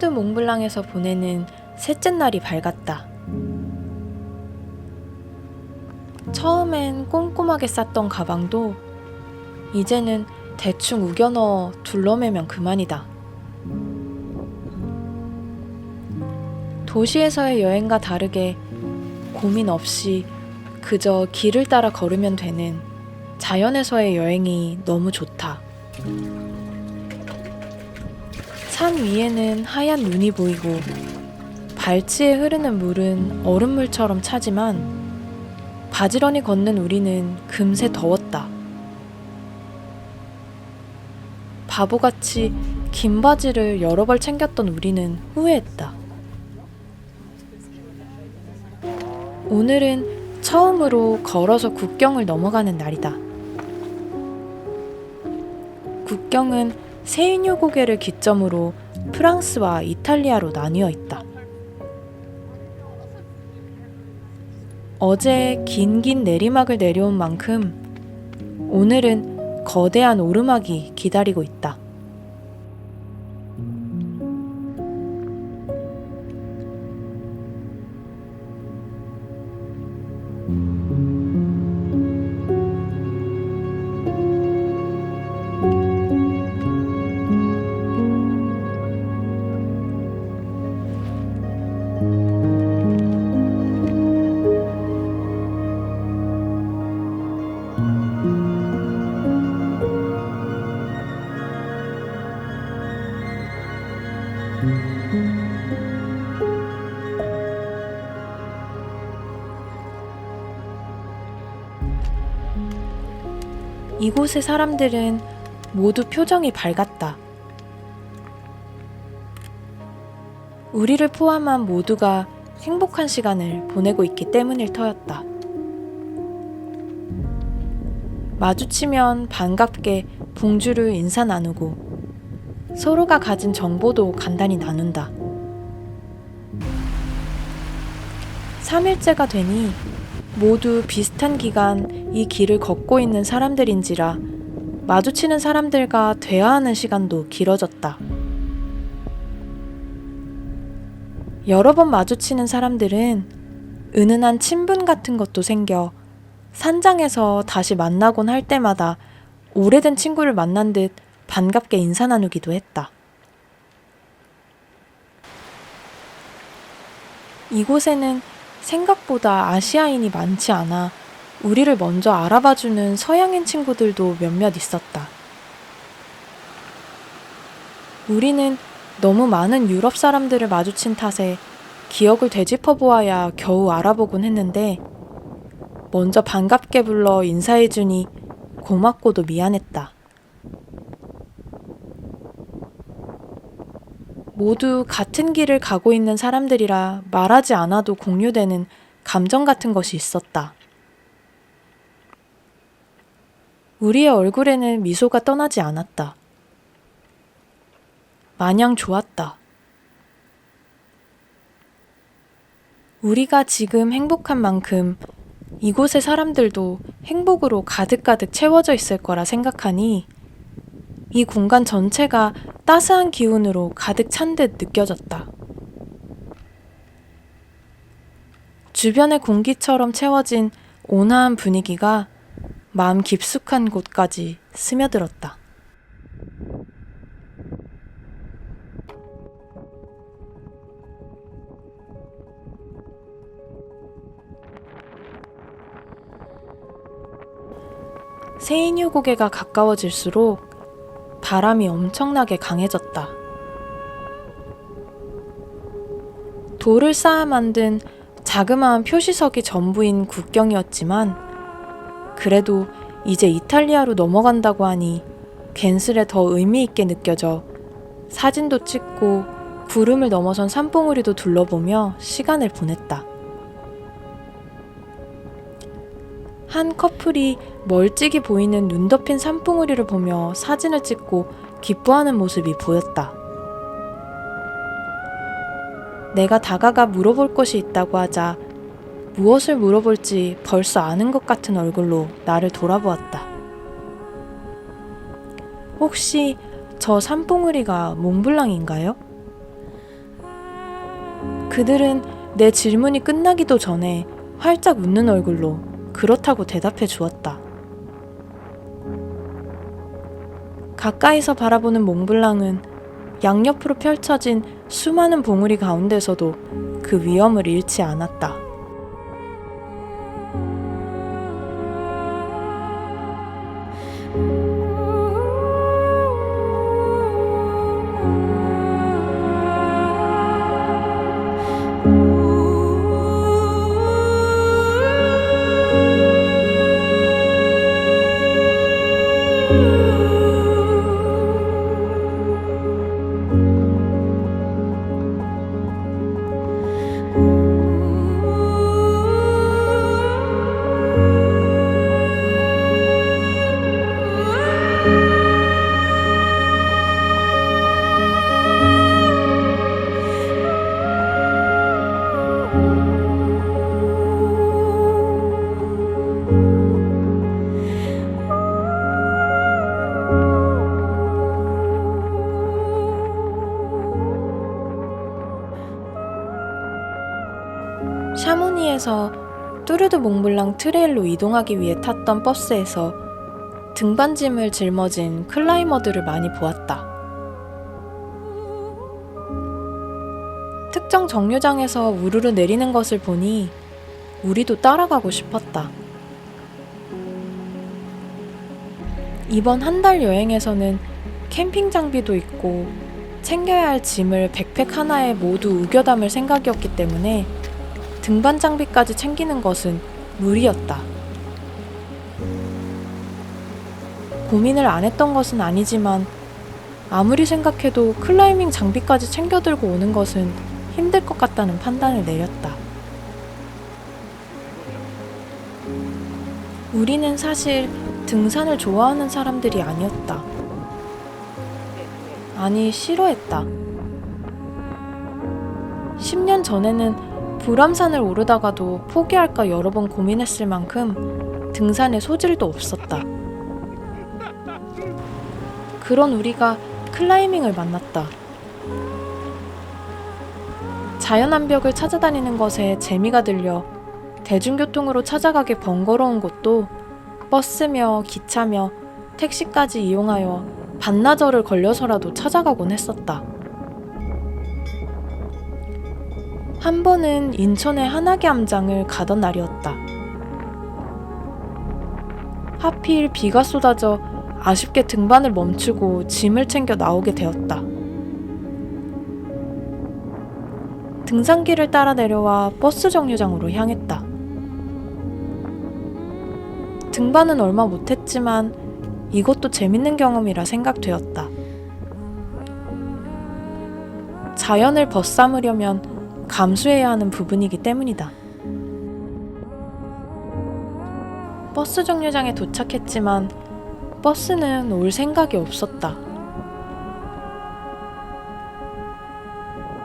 뚜르드 몽블랑에서 보내는 셋째 날이 밝았다. 처음엔 꼼꼼하게 쌌던 가방도 이제는 대충 우겨 넣어 둘러매면 그만이다. 도시에서의 여행과 다르게 고민 없이 그저 길을 따라 걸으면 되는 자연에서의 여행이 너무 좋다. 산 위에는 하얀 눈이 보이고 발치에 흐르는 물은 얼음물처럼 차지만 바지런히 걷는 우리는 금세 더웠다. 바보같이 긴 바지를 여러 벌 챙겼던 우리는 후회했다. 오늘은 처음으로 걸어서 국경을 넘어가는 날이다. 국경은 세인유 고개를 기점으로 프랑스와 이탈리아로 나뉘어 있다. 어제 긴긴 내리막을 내려온 만큼 오늘은 거대한 오르막이 기다리고 있다. 이곳의 사람들은 모두 표정이 밝았다. 우리를 포함한 모두가 행복한 시간을 보내고 있기 때문일 터였다. 마주치면 반갑게 봉주를 인사 나누고 서로가 가진 정보도 간단히 나눈다. 3일째가 되니 모두 비슷한 기간 이 길을 걷고 있는 사람들인지라 마주치는 사람들과 대화하는 시간도 길어졌다. 여러 번 마주치는 사람들은 은은한 친분 같은 것도 생겨 산장에서 다시 만나곤 할 때마다 오래된 친구를 만난 듯 반갑게 인사 나누기도 했다. 이곳에는 생각보다 아시아인이 많지 않아 우리를 먼저 알아봐주는 서양인 친구들도 몇몇 있었다. 우리는 너무 많은 유럽 사람들을 마주친 탓에 기억을 되짚어 보아야 겨우 알아보곤 했는데 먼저 반갑게 불러 인사해주니 고맙고도 미안했다. 모두 같은 길을 가고 있는 사람들이라 말하지 않아도 공유되는 감정 같은 것이 있었다. 우리의 얼굴에는 미소가 떠나지 않았다. 마냥 좋았다. 우리가 지금 행복한 만큼 이곳의 사람들도 행복으로 가득가득 채워져 있을 거라 생각하니 이 공간 전체가 따스한 기운으로 가득 찬 듯 느껴졌다. 주변의 공기처럼 채워진 온화한 분위기가 마음 깊숙한 곳까지 스며들었다. 세인유 고개가 가까워질수록 바람이 엄청나게 강해졌다. 돌을 쌓아 만든 자그마한 표시석이 전부인 국경이었지만 그래도 이제 이탈리아로 넘어간다고 하니 괜스레 더 의미 있게 느껴져 사진도 찍고 구름을 넘어선 산봉우리도 둘러보며 시간을 보냈다. 한 커플이 멀찍이 보이는 눈 덮인 산봉우리를 보며 사진을 찍고 기뻐하는 모습이 보였다. 내가 다가가 물어볼 것이 있다고 하자 무엇을 물어볼지 벌써 아는 것 같은 얼굴로 나를 돌아보았다. 혹시 저 산봉우리가 몽블랑인가요? 그들은 내 질문이 끝나기도 전에 활짝 웃는 얼굴로 그렇다고 대답해 주었다. 가까이서 바라보는 몽블랑은 양옆으로 펼쳐진 수많은 봉우리 가운데서도 그 위험을 잃지 않았다. you. 샤모니에서 뚜르드 몽블랑 트레일로 이동하기 위해 탔던 버스에서 등반짐을 짊어진 클라이머들을 많이 보았다. 특정 정류장에서 우르르 내리는 것을 보니 우리도 따라가고 싶었다. 이번 한 달 여행에서는 캠핑 장비도 있고 챙겨야 할 짐을 백팩 하나에 모두 우겨 담을 생각이었기 때문에 등반 장비까지 챙기는 것은 무리였다. 고민을 안 했던 것은 아니지만 아무리 생각해도 클라이밍 장비까지 챙겨 들고 오는 것은 힘들 것 같다는 판단을 내렸다. 우리는 사실 등산을 좋아하는 사람들이 아니었다. 아니, 싫어했다. 10년 전에는 불암산을 오르다가도 포기할까 여러 번 고민했을 만큼 등산에 소질도 없었다. 그런 우리가 클라이밍을 만났다. 자연암벽을 찾아다니는 것에 재미가 들려 대중교통으로 찾아가기 번거로운 곳도 버스며 기차며 택시까지 이용하여 반나절을 걸려서라도 찾아가곤 했었다. 한 번은 인천의 한하계 암장을 가던 날이었다. 하필 비가 쏟아져 아쉽게 등반을 멈추고 짐을 챙겨 나오게 되었다. 등산길을 따라 내려와 버스 정류장으로 향했다. 등반은 얼마 못했지만 이것도 재밌는 경험이라 생각되었다. 자연을 벗삼으려면 감수해야 하는 부분이기 때문이다. 버스 정류장에 도착했지만 버스는 올 생각이 없었다.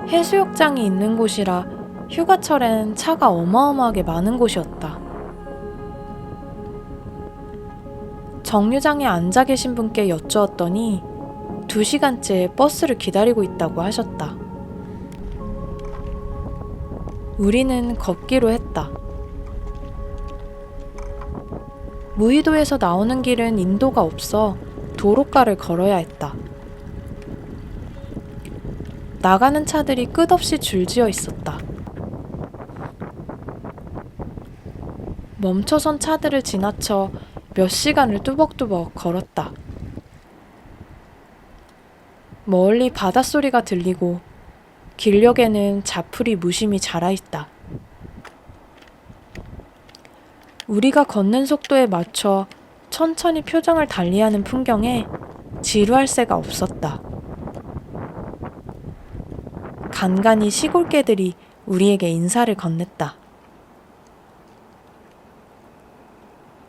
해수욕장이 있는 곳이라 휴가철엔 차가 어마어마하게 많은 곳이었다. 정류장에 앉아 계신 분께 여쭈었더니 두 시간째 버스를 기다리고 있다고 하셨다. 우리는 걷기로 했다. 무의도에서 나오는 길은 인도가 없어 도로가를 걸어야 했다. 나가는 차들이 끝없이 줄지어 있었다. 멈춰선 차들을 지나쳐 몇 시간을 뚜벅뚜벅 걸었다. 멀리 바닷소리가 들리고 길녘에는 자풀이 무심히 자라있다. 우리가 걷는 속도에 맞춰 천천히 표정을 달리하는 풍경에 지루할 새가 없었다. 간간히 시골 개들이 우리에게 인사를 건넸다.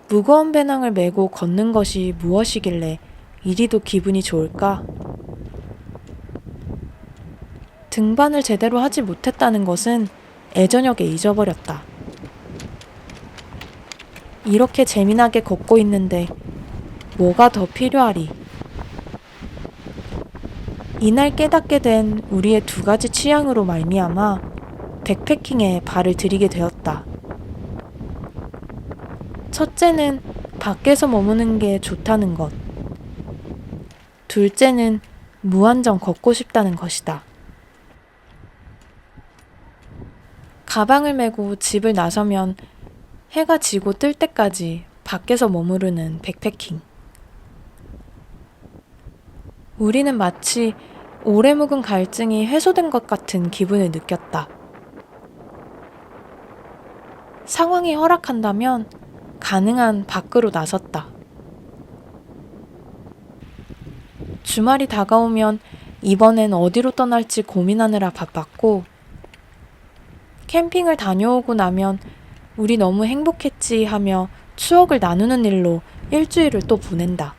무거운 배낭을 메고 걷는 것이 무엇이길래 이리도 기분이 좋을까? 등반을 제대로 하지 못했다는 것은 애저녁에 잊어버렸다. 이렇게 재미나게 걷고 있는데 뭐가 더 필요하리? 이날 깨닫게 된 우리의 두 가지 취향으로 말미암아 백패킹에 발을 들이게 되었다. 첫째는 밖에서 머무는 게 좋다는 것. 둘째는 무한정 걷고 싶다는 것이다. 가방을 메고 집을 나서면 해가 지고 뜰 때까지 밖에서 머무르는 백패킹. 우리는 마치 오래 묵은 갈증이 해소된 것 같은 기분을 느꼈다. 상황이 허락한다면 가능한 밖으로 나섰다. 주말이 다가오면 이번엔 어디로 떠날지 고민하느라 바빴고, 캠핑을 다녀오고 나면 우리 너무 행복했지 하며 추억을 나누는 일로 일주일을 또 보낸다.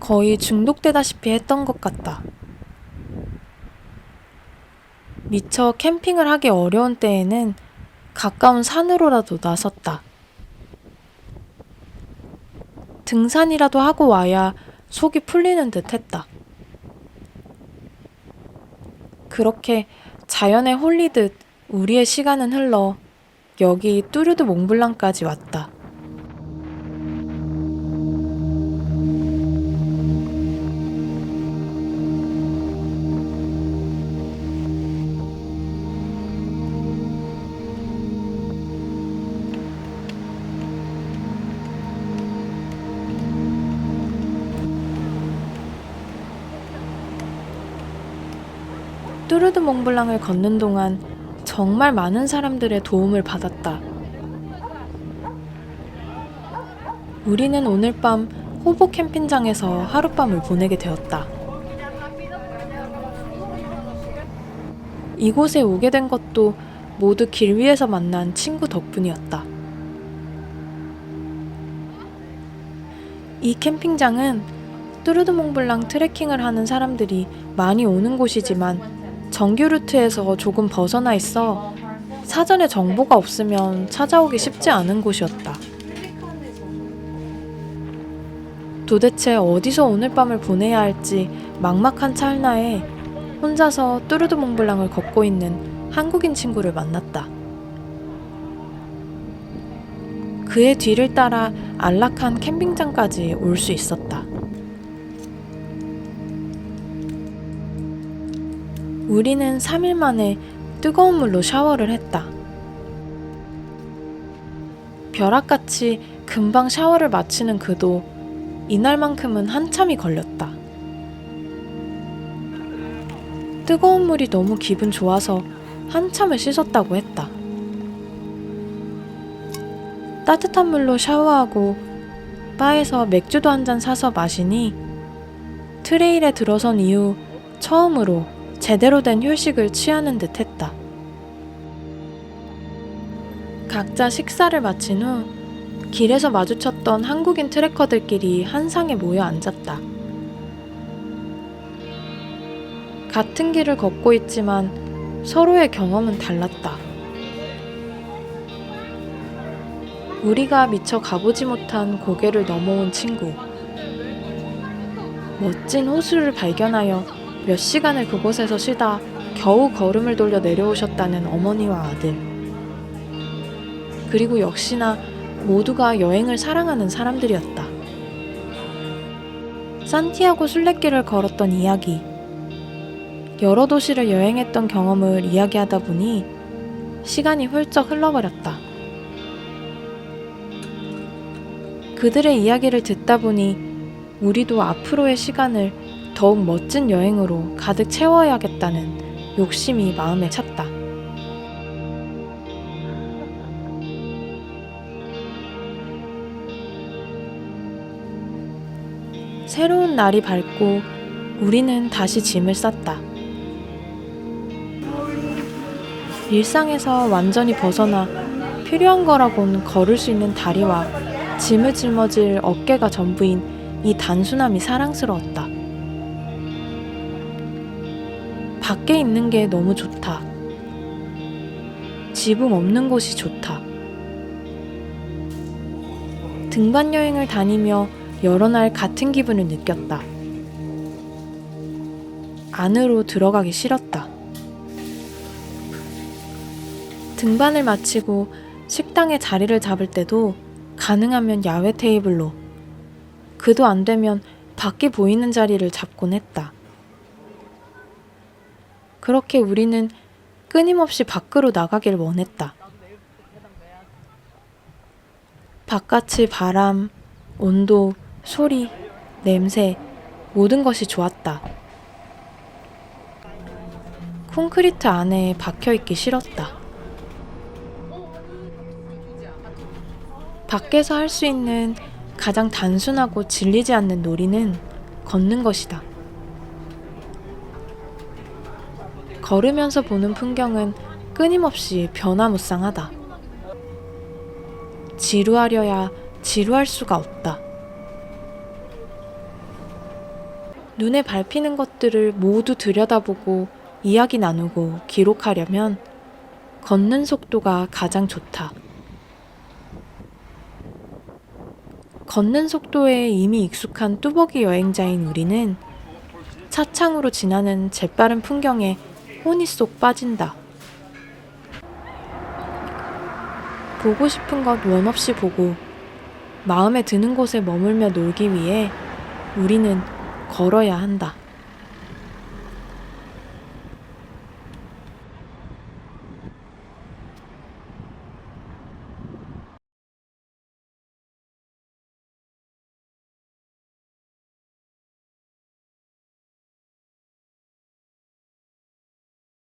거의 중독되다시피 했던 것 같다. 미처 캠핑을 하기 어려운 때에는 가까운 산으로라도 나섰다. 등산이라도 하고 와야 속이 풀리는 듯 했다. 그렇게 자연에 홀리듯 우리의 시간은 흘러 여기 뚜르드 몽블랑까지 왔다. 뚜르드 몽블랑을 걷는 동안 정말 많은 사람들의 도움을 받았다. 우리는 오늘 밤 호보 캠핑장에서 하룻밤을 보내게 되었다. 이곳에 오게 된 것도 모두 길 위에서 만난 친구 덕분이었다. 이 캠핑장은 뚜르드 몽블랑 트레킹을 하는 사람들이 많이 오는 곳이지만 정규 루트에서 조금 벗어나 있어 사전에 정보가 없으면 찾아오기 쉽지 않은 곳이었다. 도대체 어디서 오늘 밤을 보내야 할지 막막한 찰나에 혼자서 뚜르드 몽블랑을 걷고 있는 한국인 친구를 만났다. 그의 뒤를 따라 안락한 캠핑장까지 올 수 있었다. 우리는 3일 만에 뜨거운 물로 샤워를 했다. 벼락같이 금방 샤워를 마치는 그도 이날만큼은 한참이 걸렸다. 뜨거운 물이 너무 기분 좋아서 한참을 씻었다고 했다. 따뜻한 물로 샤워하고 바에서 맥주도 한 잔 사서 마시니 트레일에 들어선 이후 처음으로 제대로 된 휴식을 취하는 듯 했다. 각자 식사를 마친 후 길에서 마주쳤던 한국인 트래커들끼리 한 상에 모여 앉았다. 같은 길을 걷고 있지만 서로의 경험은 달랐다. 우리가 미처 가보지 못한 고개를 넘어온 친구. 멋진 호수를 발견하여 몇 시간을 그곳에서 쉬다 겨우 걸음을 돌려 내려오셨다는 어머니와 아들. 그리고 역시나 모두가 여행을 사랑하는 사람들이었다. 산티아고 순례길을 걸었던 이야기. 여러 도시를 여행했던 경험을 이야기하다 보니 시간이 훌쩍 흘러버렸다. 그들의 이야기를 듣다 보니 우리도 앞으로의 시간을 더욱 멋진 여행으로 가득 채워야겠다는 욕심이 마음에 찼다. 새로운 날이 밝고 우리는 다시 짐을 쌌다. 일상에서 완전히 벗어나 필요한 거라곤 걸을 수 있는 다리와 짐을 짊어질 어깨가 전부인 이 단순함이 사랑스러웠다. 밖에 있는 게 너무 좋다. 지붕 없는 곳이 좋다. 등반 여행을 다니며 여러 날 같은 기분을 느꼈다. 안으로 들어가기 싫었다. 등반을 마치고 식당에 자리를 잡을 때도 가능하면 야외 테이블로, 그도 안 되면 밖에 보이는 자리를 잡곤 했다. 그렇게 우리는 끊임없이 밖으로 나가길 원했다. 바깥의 바람, 온도, 소리, 냄새, 모든 것이 좋았다. 콘크리트 안에 박혀 있기 싫었다. 밖에서 할 수 있는 가장 단순하고 질리지 않는 놀이는 걷는 것이다. 걸으면서 보는 풍경은 끊임없이 변화무쌍하다. 지루하려야 지루할 수가 없다. 눈에 밟히는 것들을 모두 들여다보고 이야기 나누고 기록하려면 걷는 속도가 가장 좋다. 걷는 속도에 이미 익숙한 뚜벅이 여행자인 우리는 차창으로 지나는 재빠른 풍경에 혼이 쏙 빠진다. 보고 싶은 것 원 없이 보고 마음에 드는 곳에 머물며 놀기 위해 우리는 걸어야 한다.